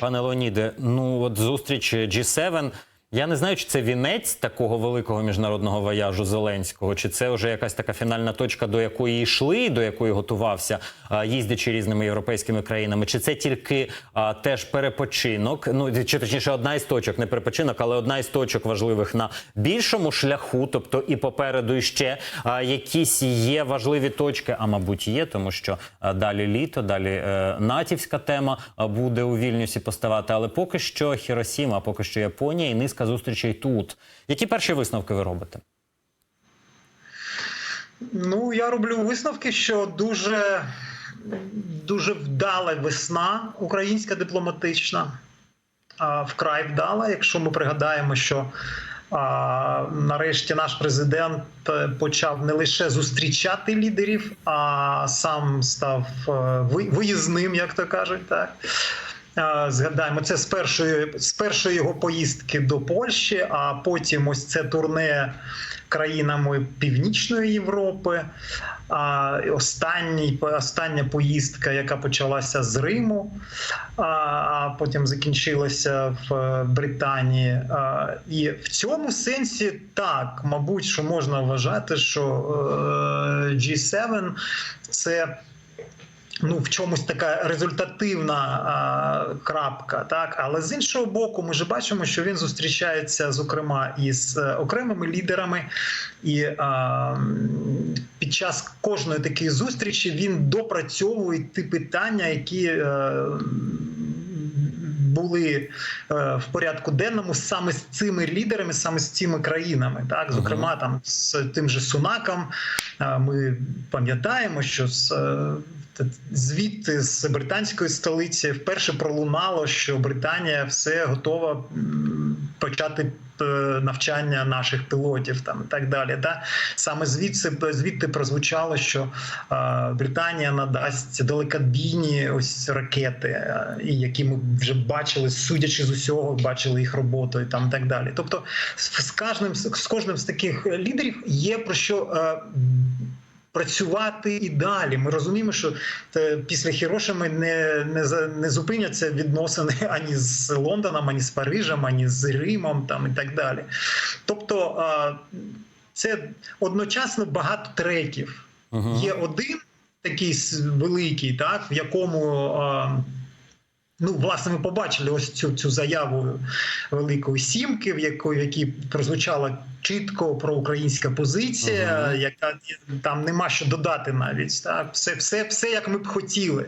Пане Леоніде, ну от зустріч G7, Я не знаю, чи це вінець такого великого міжнародного вояжу Зеленського, чи це вже якась така фінальна точка, до якої йшли, до якої готувався, їздячи різними європейськими країнами, чи це тільки а, теж перепочинок? Ну чи точніше, одна із точок, не перепочинок, але одна із точок важливих на більшому шляху, тобто і попереду і ще а, якісь є важливі точки, а мабуть, є, тому що а, далі літо, далі е, натівська тема буде у Вільнюсі поставати. Але поки що Хіросіма, поки що Японія і низка зустрічей тут. Які перші висновки ви робите? Ну, я роблю висновки, що дуже, дуже вдала весна українська дипломатична, вкрай вдала. Якщо ми пригадаємо, що а, нарешті наш президент е, почав не лише зустрічати лідерів, а сам став е, ви- виїзним, як то кажуть, так. Згадаємо, це з першої з першої його поїздки до Польщі, а потім ось це турне країнами Північної Європи. А останній, остання поїздка, яка почалася з Риму, а, потім закінчилася в е, Британії. І в цьому сенсі так, мабуть, що можна вважати, що е, G7 це ну в чомусь така результативна а, крапка, так але з іншого боку, ми ж бачимо, що він зустрічається зокрема із е, окремими лідерами, і а, під час кожної такої зустрічі він допрацьовує ті питання, які. е, були е, в порядку денному саме з цими лідерами, саме з цими країнами, так зокрема, там з тим же Сунаком. Ми пам'ятаємо, що з е, звідти з британської столиці вперше пролунало, що Британія все готова почати е, навчання наших пілотів, там і так далі. Да? Саме звідси звідти прозвучало, що е, Британія надасть далекобійні ось ракети, е, і які ми вже бачили, судячи з усього, бачили їх роботу і там і так далі. Тобто, з кожним з кожним з таких лідерів є про що. Працювати і далі. Ми розуміємо, що е, після Хірошими не, не, не зупиняться відносини ані з Лондоном, ані з Парижем, ані з Римом там, і так далі. Тобто це одночасно багато треків. Угу. Є один такий великий, так, в якому. Ну, власне, ми побачили ось цю цю заяву Великої Сімки, в якої в якій прозвучала чітко проукраїнська позиція, Мгм. яка там нема що додати навіть. Так, все, все, все як ми б хотіли.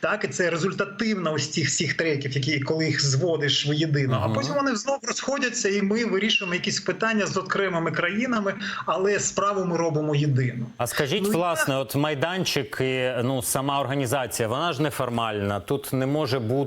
Так, і це результативно ось цих всіх треків, які коли їх зводиш воєдино. А потім вони знову розходяться, і ми вирішуємо якісь питання з окремими країнами, але справу ми робимо єдину. А скажіть, Ну, я- власне, от майданчик і ну сама організація, вона ж неформальна. Тут не може бути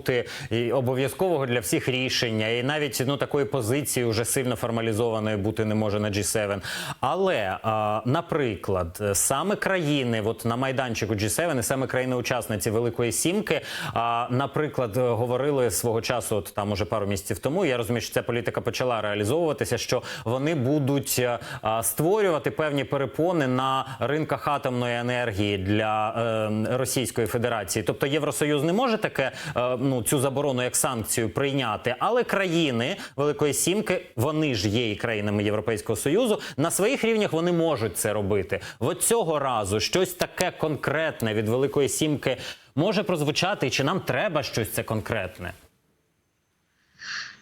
і обов'язкового для всіх рішення, і навіть ну такої позиції вже сильно формалізованої бути не може на G7. Але, а, наприклад, саме країни, от на майданчику G7, і саме країни-учасниці Великої Сімки, а, наприклад, говорили свого часу, от там уже пару місяців тому. Я розумію, що ця політика почала реалізовуватися, що вони будуть е, створювати певні перепони на ринках атомної енергії для е, Російської Федерації. Тобто Євросоюз не може таке е, ну цю заборону як санкцію прийняти, але країни Великої Сімки, вони ж є і країнами Європейського Союзу, на своїх рівнях вони можуть це робити. От цього разу щось таке конкретне від Великої Сімки може прозвучати, чи нам треба щось це конкретне?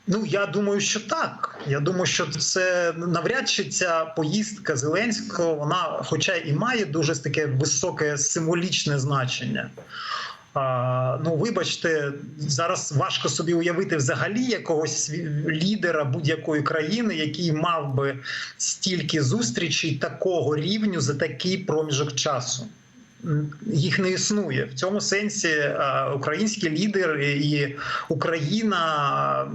Ну я думаю, що так. Я думаю, що це навряд чи ця поїздка Зеленського, вона, хоча і має дуже таке високе символічне значення. Ну, вибачте, зараз важко собі уявити взагалі якогось лідера будь-якої країни, який мав би стільки зустрічей такого рівню за такий проміжок часу. Їх не існує в цьому сенсі. е, Український лідер і Україна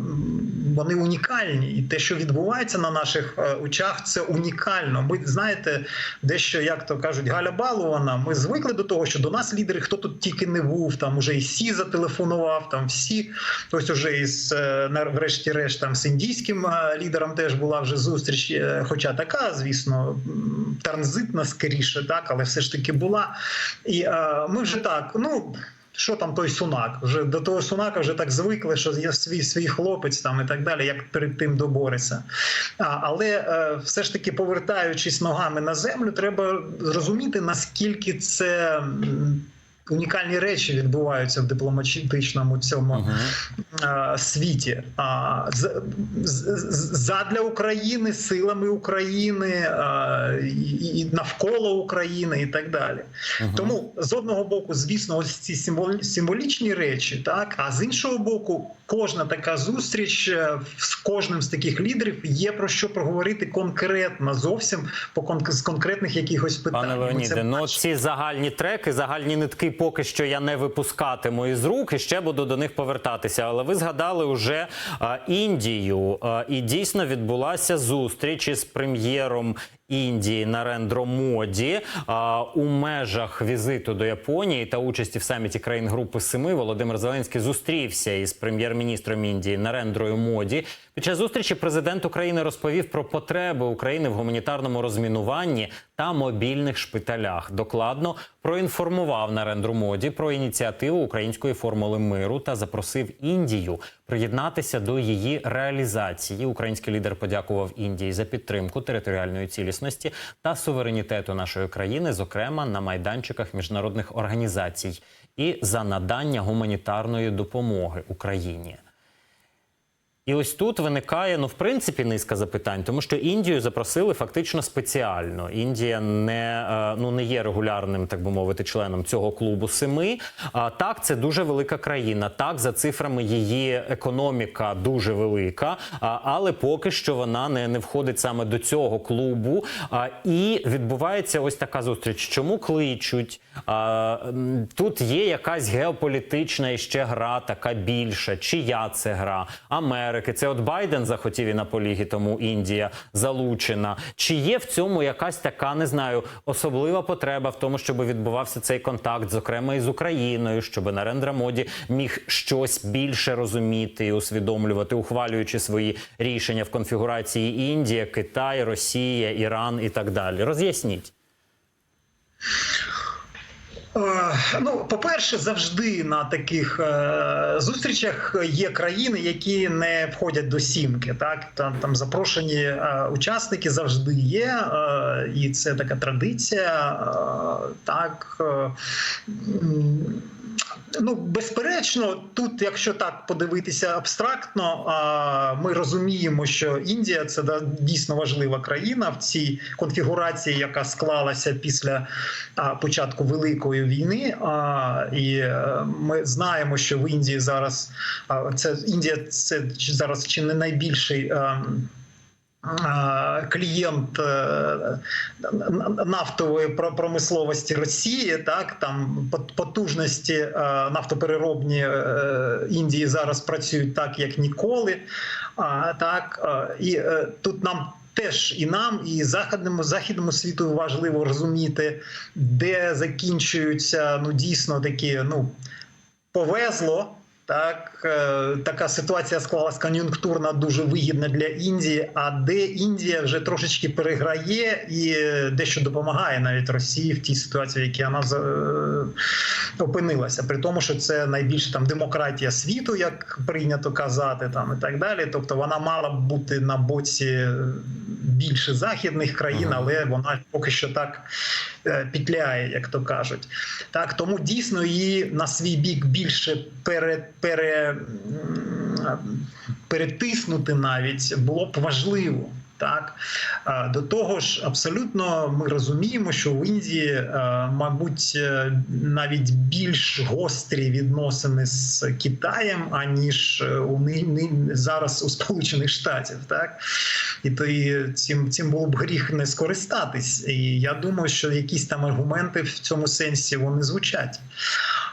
вони унікальні, і те, що відбувається на наших е, очах, це унікально. Ми знаєте, дещо як то кажуть, Галя Балована. Ми звикли до того, що до нас лідери, хто тут тільки не був, там уже і Сі зателефонував, там всі ось уже із е, врешті-решт там з індійським лідером теж була вже зустріч, хоча така, звісно, транзитна скоріше, так, але все ж таки була. І е, ми вже так, ну. що там той сунак? Вже до того сунака вже так звикли, що є свій свій хлопець там і так далі, як перед тим до Бориса. А, але е, все ж таки, повертаючись ногами на землю, треба зрозуміти, наскільки це. Унікальні речі відбуваються в дипломатичному цьому Мгм. е, світі. А, задля України, силами України і, навколо України і так далі. Тому з одного боку, звісно, ось ці символічні речі, так а з іншого боку, кожна така зустріч е, з кожним з таких лідерів є про що проговорити конкретно зовсім по з конкретних якихось питань. Пане це Леоніде, ну ці загальні треки, загальні нитки поки що я не випускатиму із рук і ще буду до них повертатися. Але ви згадали уже Індію, і дійсно відбулася зустріч із прем'єром. Індії Нарендро Моді а, у межах візиту до Японії та участі в саміті країн Групи Семи Володимир Зеленський зустрівся із прем'єр-міністром Індії Нарендрою Моді. Під час зустрічі президент України розповів про потреби України в гуманітарному розмінуванні та мобільних шпиталях. Докладно проінформував Нарендру Моді про ініціативу української формули миру та запросив Індію приєднатися до її реалізації. Український лідер подякував Індії за підтримку територіальної цілісності та суверенітету нашої країни, зокрема на майданчиках міжнародних організацій, і за надання гуманітарної допомоги Україні. І ось тут виникає ну в принципі низка запитань, тому що Індію запросили фактично спеціально. Індія не е, ну не є регулярним, так би мовити, членом цього клубу семи. А так, це дуже велика країна. Так, за цифрами її економіка дуже велика, але поки що вона не, не входить саме до цього клубу. І відбувається ось така зустріч. Чому кличуть? Тут є якась геополітична ще гра, така більша. Чия це гра? Америки. Це от Байден захотів і на полігі, тому Індія залучена. Чи є в цьому якась така, не знаю, особлива потреба в тому, щоб відбувався цей контакт, зокрема із Україною, щоб Нарендра Моді міг щось більше розуміти і усвідомлювати, ухвалюючи свої рішення в конфігурації Індія, Китай, Росія, Іран і так далі. Роз'ясніть. Е, Ну, по-перше, завжди на таких е, зустрічах є країни, які не входять до сімки. Так там там запрошені е, учасники завжди є, і це така традиція. Так ну безперечно, тут, якщо так подивитися абстрактно, ми розуміємо, що Індія це дійсно важлива країна в цій конфігурації, яка склалася після початку великої війни. І е, ми знаємо, що в Індії зараз це Індія це зараз чи не найбільший. Клієнт е, нафтової про- промисловості Росії, так там потужності е, нафтопереробні е, Індії зараз працюють так, як ніколи. Так і тут нам. Теж і нам, і західному західному світу важливо розуміти, де закінчуються ну дійсно такі ну повезло. Так, е, така ситуація склалась кон'юнктурна, дуже вигідна для Індії. А де Індія вже трошечки переграє і е, дещо допомагає навіть Росії в тій ситуації, в якій вона е, опинилася, при тому, що це найбільша там демократія світу, як прийнято казати, там і так далі. Тобто вона мала б бути на боці більше західних країн, але вона поки що так пітляє, як то кажуть. Так, тому дійсно її на свій бік більше пере, пере, перетиснути навіть було б важливо. Так до того ж, абсолютно ми розуміємо, що в Індії, е, мабуть, е, навіть більш гострі відносини з Китаєм, аніж е, у ни- зараз у Сполучених Штатів. Так і то цим, цим було б гріх не скористатись. І я думаю, що якісь там аргументи в цьому сенсі вони звучать.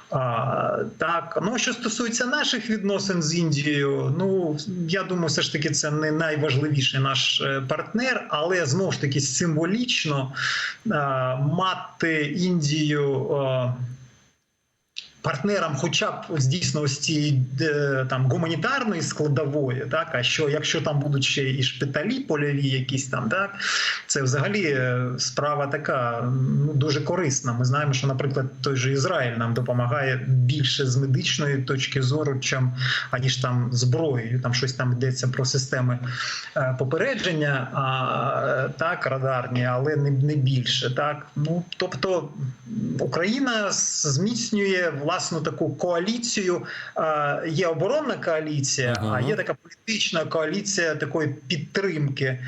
А, так, ну що стосується наших відносин з Індією, ну я думаю, все ж таки це не найважливіший наш е, партнер, але знову ж таки символічно а, мати Індію. а, партнерам, хоча б дійсно ось цієї там гуманітарної складової, так а що якщо там будуть ще і шпиталі польові, якісь там, так це взагалі е, справа така ну дуже корисна. Ми знаємо, що, наприклад, той же Ізраїль нам допомагає більше з медичної точки зору, чим аніж там зброєю. Там щось там йдеться про системи е, попередження, а так радарні, але не, не більше. Так ну тобто Україна зміцнює власну таку коаліцію. Е, Є оборонна коаліція, а є така політична коаліція такої підтримки. Е,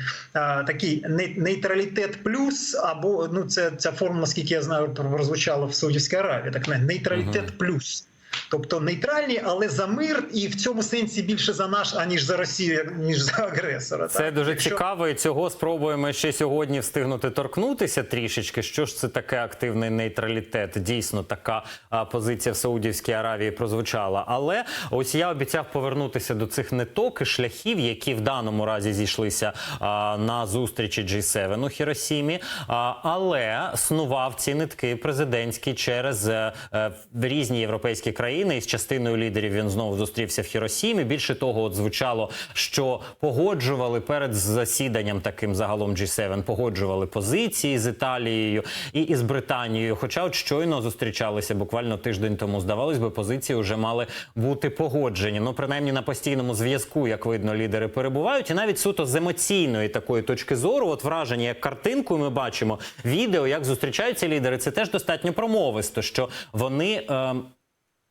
Такий не- нейтралітет плюс, або ну це ця форма, наскільки я знаю, прозвучала в Саудівській Аравії. Так не нейтралітет Ага. плюс. Тобто нейтральні, але за мир, і в цьому сенсі більше за наш, аніж за Росію, ніж за агресора. Це так? дуже Якщо- цікаво, і цього спробуємо ще сьогодні встигнути торкнутися трішечки. Що ж це таке активний нейтралітет? Дійсно, така а, позиція в Саудівській Аравії прозвучала. Але ось я обіцяв повернутися до цих ниток і шляхів, які в даному разі зійшлися а, на зустрічі G7 у Хіросімі. А, але снував ці нитки президентські через е, е, різні європейські країни. І з частиною лідерів він знову зустрівся в Хіросімі. Більше того, от звучало, що погоджували перед засіданням таким загалом G7, погоджували позиції з Італією і із Британією. Хоча от щойно зустрічалися буквально тиждень тому. Здавалось би, позиції вже мали бути погоджені. Ну, принаймні на постійному зв'язку, як видно, лідери перебувають. І навіть суто з емоційної такої точки зору, от враження, як картинку, ми бачимо відео, як зустрічаються лідери. Це теж достатньо промовисто, що вони. ем,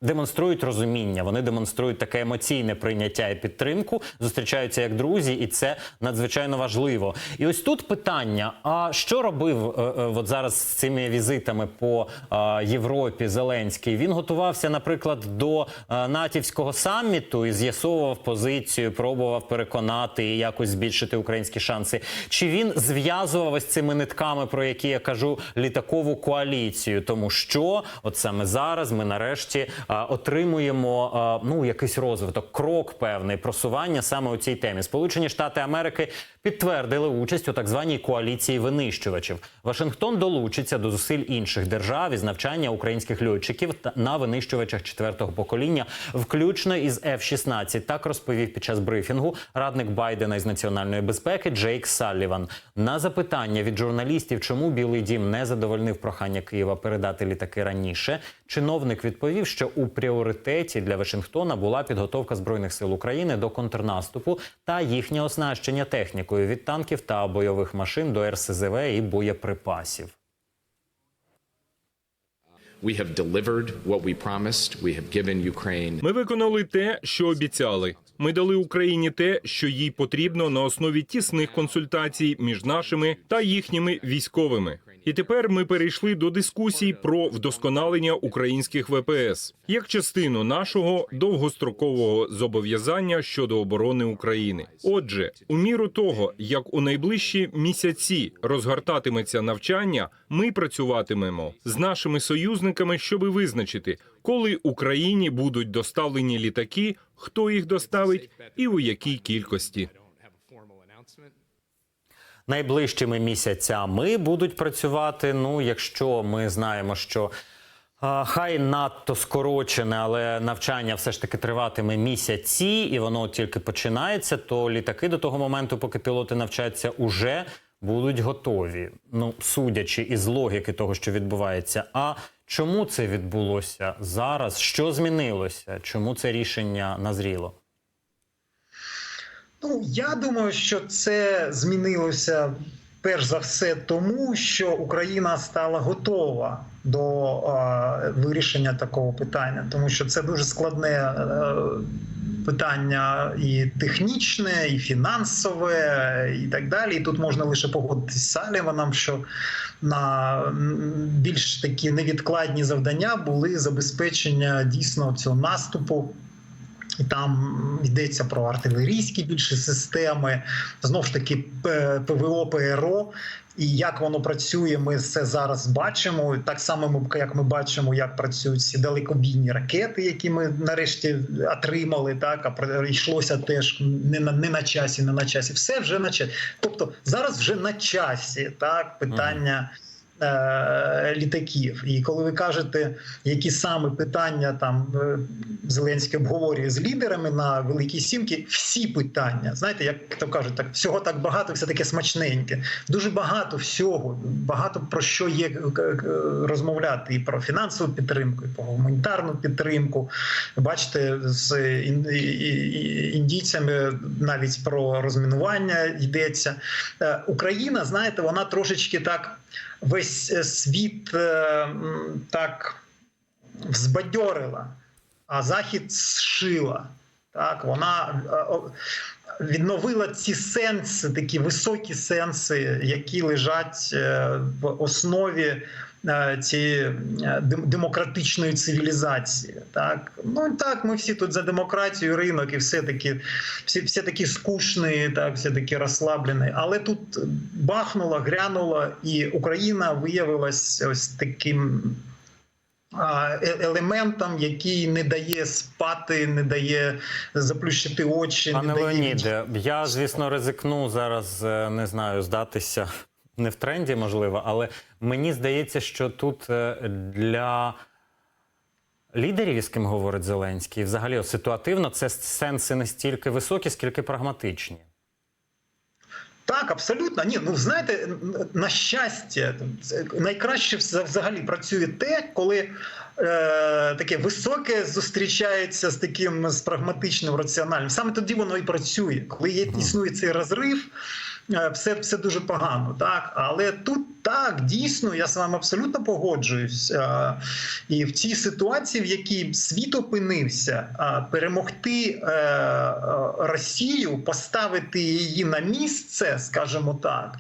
демонструють розуміння, вони демонструють таке емоційне прийняття і підтримку, зустрічаються як друзі, і це надзвичайно важливо. І ось тут питання: а що робив е, е, от зараз з цими візитами по е, Європі Зеленський? Він готувався, наприклад, до е, натівського саміту і з'ясовував позицію, пробував переконати і якось збільшити українські шанси. Чи він зв'язував ось цими нитками, про які я кажу, літакову коаліцію? Тому що от саме зараз ми нарешті отримуємо ну якийсь розвиток, крок певний просування саме у цій темі. Сполучені Штати Америки підтвердили участь у так званій коаліції винищувачів. Вашингтон долучиться до зусиль інших держав із навчання українських льотчиків на винищувачах четвертого покоління, включно із F-16. Так розповів під час брифінгу радник Байдена із національної безпеки Джейк Салліван. На запитання від журналістів, чому Білий Дім не задовольнив прохання Києва передати літаки раніше. Чиновник відповів, що у пріоритеті для Вашингтона була підготовка збройних сил України до контрнаступу та їхнє оснащення технікою від танків та бойових машин до РСЗВ і боєприпасів. We have delivered what we promised. We have given Ukraine Ми виконали те, що обіцяли. Ми дали Україні те, що їй потрібно на основі тісних консультацій між нашими та їхніми військовими. І тепер ми перейшли до дискусій про вдосконалення українських ВПС як частину нашого довгострокового зобов'язання щодо оборони України. Отже, у міру того, як у найближчі місяці розгортатиметься навчання, ми працюватимемо з нашими союзниками, щоби визначити, коли Україні будуть доставлені літаки, хто їх доставить і у якій кількості. Найближчими місяцями будуть працювати. Ну, якщо ми знаємо, що хай надто скорочене, але навчання все ж таки триватиме місяці, і воно тільки починається, то літаки до того моменту, поки пілоти навчаться, уже будуть готові. Ну, судячи із логіки того, що відбувається. А чому це відбулося зараз? Що змінилося? Чому це рішення назріло? Ну, я думаю, що це змінилося перш за все тому, що Україна стала готова до е, вирішення такого питання, тому що це дуже складне е, питання і технічне, і фінансове, і так далі. І тут можна лише погодитися з Саліваном, що на більш такі невідкладні завдання були забезпечення дійсно цього наступу. І там йдеться про артилерійські більше системи, знову ж таки ПВО, ПРО. І як воно працює, ми це зараз бачимо. Так само, ми- як ми бачимо, як працюють ці далекобійні ракети, які ми нарешті отримали. Так а йшлося теж не на не на часі, не на часі. Все вже на часі. Тобто зараз вже на часі так питання е, літаків. І коли ви кажете, які саме питання там е, Зеленський обговорює з лідерами на Великій Сімки, всі питання, знаєте, як то кажуть, так всього так багато, все таке смачненьке. Дуже багато всього, багато про що є е, розмовляти і про фінансову підтримку, і про гуманітарну підтримку. Бачите, з індійцями навіть про розмінування йдеться. Україна, знаєте, вона трошечки так весь е, світ е, так взбадьорила, а захід зшила. Так, вона е, відновила ці сенси, такі високі сенси, які лежать в основі е, цієї е, демократичної цивілізації. Так, ну так, ми всі тут за демократію, ринок, і все таки, всі, всі такі скучні, так, всі такі розслаблені. Але тут бахнуло, грянуло, і Україна виявилась ось таким е- елементом, який не дає спати, не дає заплющити очі. Пане не дає Леоніде, я звісно ризикну зараз, не знаю, здатися не в тренді, можливо, але мені здається, що тут е, для лідерів, з ким говорить Зеленський, взагалі ситуативно це сенси не стільки високі, скільки прагматичні. Так, абсолютно. Ні, ну знаєте, на щастя, найкраще взагалі працює те, коли таке високе зустрічається з таким з прагматичним, раціональним. Саме тоді воно і працює. Коли є існує цей розрив, е, все, все дуже погано. Так, але тут так дійсно я з вами абсолютно погоджуюсь. Е, і в цій ситуації, в якій світ опинився, е, перемогти е, е, Росію, поставити її на місце, скажімо так,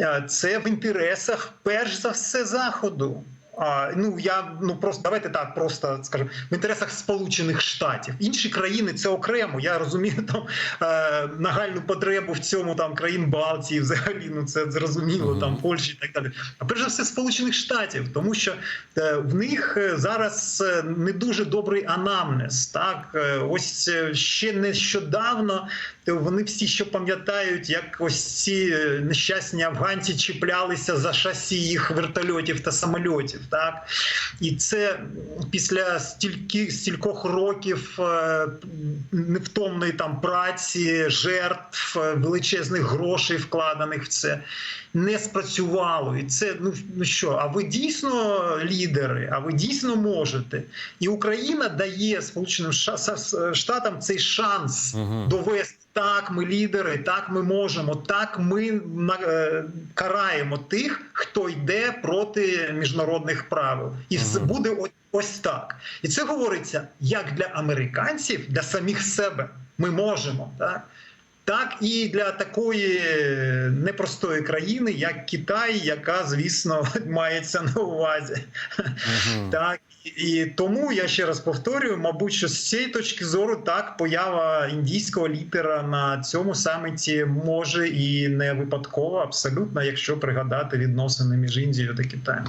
е, це в інтересах перш за все заходу. А, ну я ну просто давайте так, просто скажемо в інтересах Сполучених Штатів. Інші країни це окремо. Я розумію там е, нагальну потребу в цьому там країн Балтії, взагалі, ну це зрозуміло, там Польщі і так далі. А перш за все Сполучених Штатів, тому що е, в них е, зараз е, не дуже добрий анамнез. Так, Е, ось ще нещодавно вони всі що пам'ятають, як ось ці нещасні афганці чіплялися за шасі їх вертольотів та самольотів. Так і це після стільки стількох років е, невтомної там праці, жертв, е, величезних грошей вкладених в це не спрацювало. І це ну, ну що, а ви дійсно лідери? А ви дійсно можете? І Україна дає Сполученим Штатам цей шанс Мгм. довести. Так, ми лідери, так ми можемо, так ми е, караємо тих, хто йде проти міжнародних правил, і все буде ось так. І це говориться як для американців, для самих себе. Ми можемо, так. Так і для такої непростої країни, як Китай, яка, звісно, мається на увазі. Мгм. Так і тому я ще раз повторюю, мабуть, що з цієї точки зору так поява індійського лідера на цьому саміті може і не випадково, абсолютно, якщо пригадати відносини між Індією та Китаєм.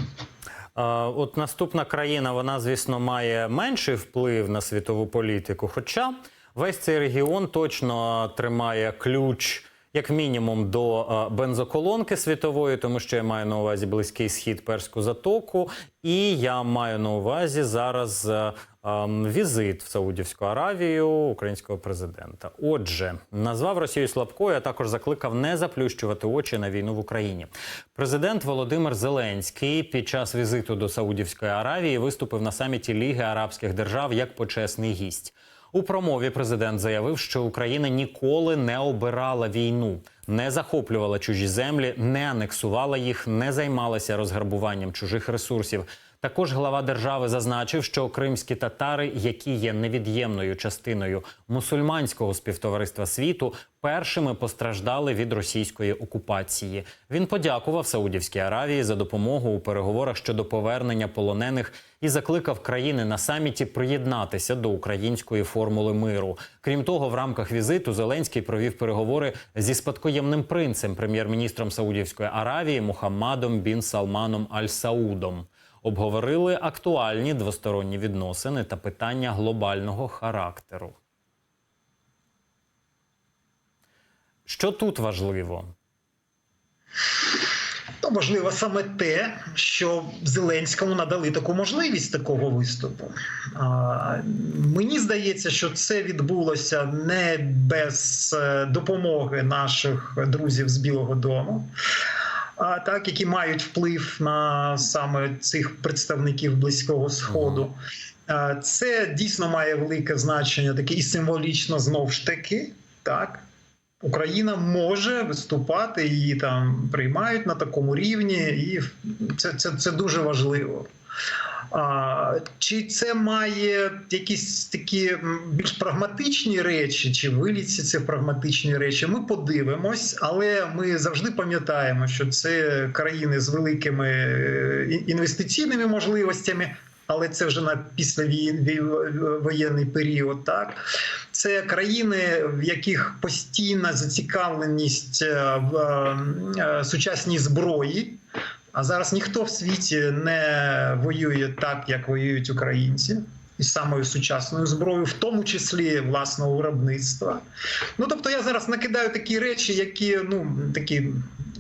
От наступна країна, вона, звісно, має менший вплив на світову політику. Хоча весь цей регіон точно тримає ключ, як мінімум, до е, бензоколонки світової, тому що я маю на увазі Близький Схід, Перську затоку, і я маю на увазі зараз. е, ем, Візит в Саудівську Аравію українського президента. Отже, назвав Росію слабкою, а також закликав не заплющувати очі на війну в Україні. Президент Володимир Зеленський під час візиту до Саудівської Аравії виступив на саміті Ліги Арабських Держав як почесний гість. У промові президент заявив, що Україна ніколи не обирала війну, не захоплювала чужі землі, не анексувала їх, не займалася розграбуванням чужих ресурсів. Також глава держави зазначив, що кримські татари, які є невід'ємною частиною мусульманського співтовариства світу, першими постраждали від російської окупації. Він подякував Саудівській Аравії за допомогу у переговорах щодо повернення полонених і закликав країни на саміті приєднатися до української формули миру. Крім того, в рамках візиту Зеленський провів переговори зі спадкоємним принцем, прем'єр-міністром Саудівської Аравії Мухаммадом бін Салманом Аль Саудом. Обговорили актуальні двосторонні відносини та питання глобального характеру. Що тут важливо? то важливо саме те, що Зеленському надали таку можливість такого виступу. А, Мені здається, що це відбулося не без е, допомоги наших друзів з Білого Дому. А так, які мають вплив на саме цих представників близького сходу, це дійсно має велике значення, таке і символічно знову ж таки, так. Україна може виступати, її там приймають на такому рівні, і це, це, це дуже важливо. Чи це має якісь такі більш прагматичні речі, чи виліться це прагматичні речі? Ми подивимось, але ми завжди пам'ятаємо, що це країни з великими е, інвестиційними можливостями. Але це вже на післявоєнний період, так це країни, в яких постійна зацікавленість е, в е, сучасній зброї. А зараз ніхто в світі не воює так, як воюють українці, із самою сучасною зброєю, в тому числі власного виробництва. Ну тобто я зараз накидаю такі речі, які ну такі.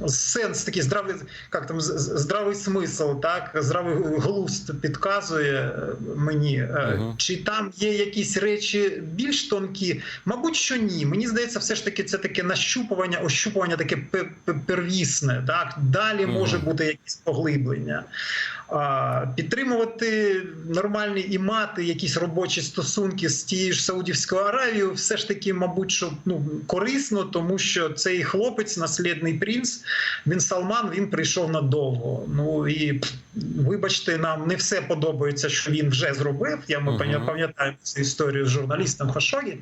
Сенс такий здравий, як там здравий смисл, так здравий глузд підказує е, мені. Мгм. Чи там є якісь речі більш тонкі? Мабуть, що ні. Мені здається, все ж таки це таке нащупування, ощупування, таке пе- пе- первісне. Так далі Мгм. може бути якісь поглиблення. Підтримувати нормальні і мати якісь робочі стосунки з тією ж Саудівською Аравією, все ж таки, мабуть, що ну корисно, тому що цей хлопець, наслідний принц, він Салман, він прийшов надовго. Ну і вибачте, нам не все подобається, що він вже зробив. Я ми пам'я- пам'ятаємо цю історію з журналістом Хашогі.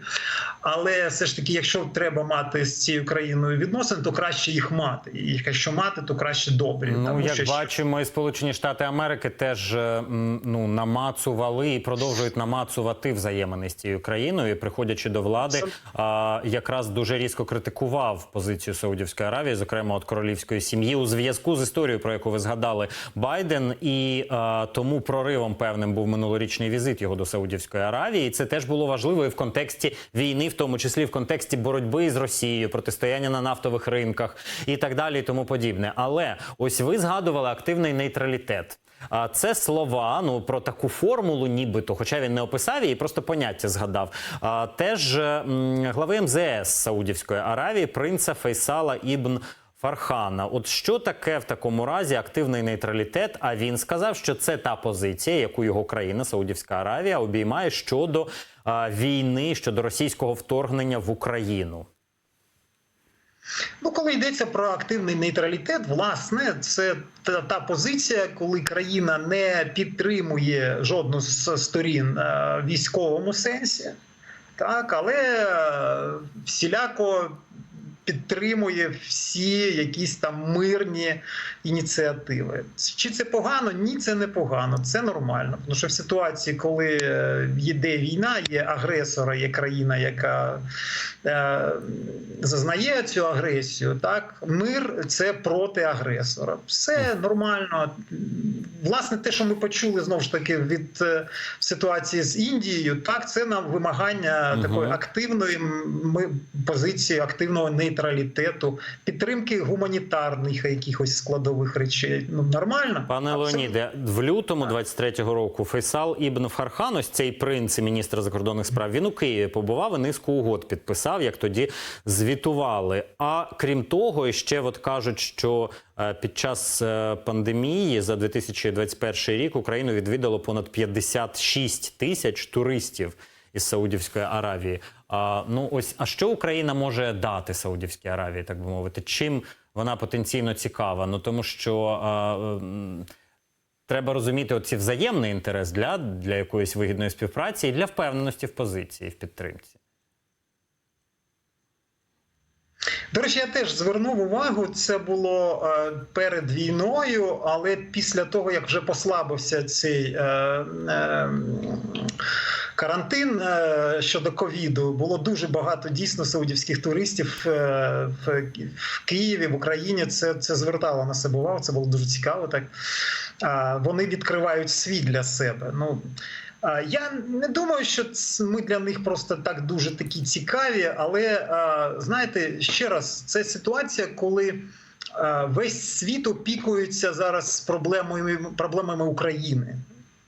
Але все ж таки, якщо треба мати з цією країною відносини, то краще їх мати. І якщо мати, то краще добрі. Ну, тому як що бачимо, і Сполучені Штати Америки теж е, ну намацували і продовжують намацувати взаємини з цією країною, і приходячи до влади, а, якраз дуже різко критикував позицію Саудівської Аравії, зокрема от королівської сім'ї, у зв'язку з історією, про яку ви згадали Байден, і а, тому проривом певним був минулорічний візит його до Саудівської Аравії. І це теж було важливо і в контексті війни, в тому числі в контексті боротьби з Росією, протистояння на нафтових ринках і так далі, і тому подібне. Але ось ви згадували активний нейтралітет. А це слова ну про таку формулу, нібито, хоча він не описав її, просто поняття згадав. А, теж глави МЗС Саудівської Аравії, принца Фейсала Ібн Фархана. От що таке в такому разі активний нейтралітет? А він сказав, що це та позиція, яку його країна Саудівська Аравія обіймає щодо а, війни, щодо російського вторгнення в Україну. Ну, коли йдеться про активний нейтралітет, власне, це та, та позиція, коли країна не підтримує жодну з сторін е, в військовому сенсі, так, але е, всіляко підтримує всі якісь там мирні ініціативи. Чи це погано? Ні, це не погано, це нормально. Тому що в ситуації, коли е, йде війна, є агресора, є країна, яка е, зазнає цю агресію, так мир це проти агресора. Все нормально. Власне, те, що ми почули знову ж таки від е, ситуації з Індією, так це нам вимагання Мгм. такої активної ми, позиції, активного нейтралітету, підтримки гуманітарних якихось складових речей. Ну нормально, Пане Абсолютно. Леоніде, в лютому 23-го року Фейсал Ібн Фархан, ось цей принц міністр закордонних справ, він у Києві побував і низку угод підписав, як тоді звітували. А крім того, ще от кажуть, що е, під час е, пандемії за 2021 рік Україну відвідало понад 56 тисяч туристів із Саудівської Аравії. А, ну ось а що Україна може дати Саудівській Аравії, так би мовити? Чим вона потенційно цікава? Ну тому що а, треба розуміти оці взаємний інтерес для, для якоїсь вигідної співпраці і для впевненості в позиції, в підтримці. До речі, я теж звернув увагу. Це було е, перед війною, але після того як вже послабився цей е, е, карантин щодо ковіду, було дуже багато дійсно саудівських туристів в, Києві, в Україні. Це, це звертало на себе увагу. Це було дуже цікаво. Так вони відкривають світ для себе. Ну Я не думаю, що ми для них просто так дуже такі цікаві, але знаєте, ще раз, це ситуація, коли весь світ опікується зараз проблемами, проблемами України.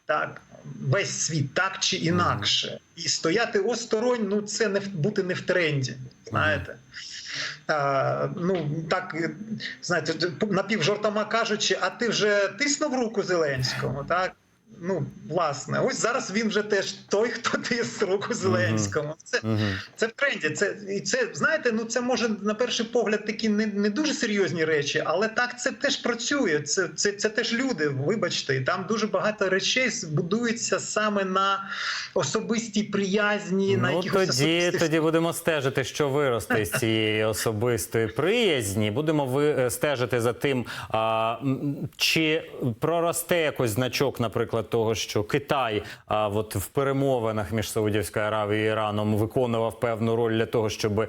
Так, весь світ, так чи інакше. І стояти осторонь, ну це не бути не в тренді. Знаєте. Ну так знаєте, напівжартома кажучи, а ти вже тиснув руку Зеленському, так? Ну, власне, ось зараз він вже теж той, хто тис руку Зеленському. Це, це в тренді. Це і це знаєте, ну це може на перший погляд такі не, не дуже серйозні речі, але так це теж працює. Це, це, це теж люди. Вибачте, і там дуже багато речей будується саме на особистій приязні, на Ну якихось тоді, особистих тоді будемо стежити, що виросте з цієї особистої приязні. Будемо ви е, стежити за тим, а, чи проросте якось значок, наприклад, того, що Китай а, от в перемовинах між Саудівською Аравією і Іраном виконував певну роль для того, щоб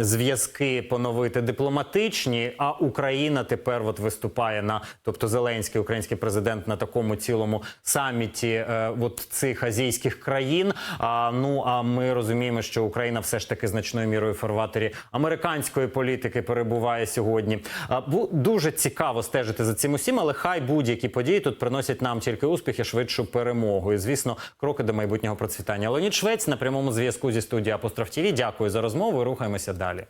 зв'язки поновити дипломатичні. А Україна тепер от виступає на, тобто Зеленський, український президент, на такому цілому саміті е, от цих азійських країн. А ну а ми розуміємо, що Україна все ж таки значною мірою фарватері американської політики перебуває сьогодні. А, дуже цікаво стежити за цим усім, але хай будь-які події тут приносять нам тільки успіхи, швидшу перемогу. І звісно, кроки до майбутнього процвітання. Леонід Швець на прямому зв'язку зі студії Апостроф ТІВІ. Дякую за розмову. Рухаємося далі.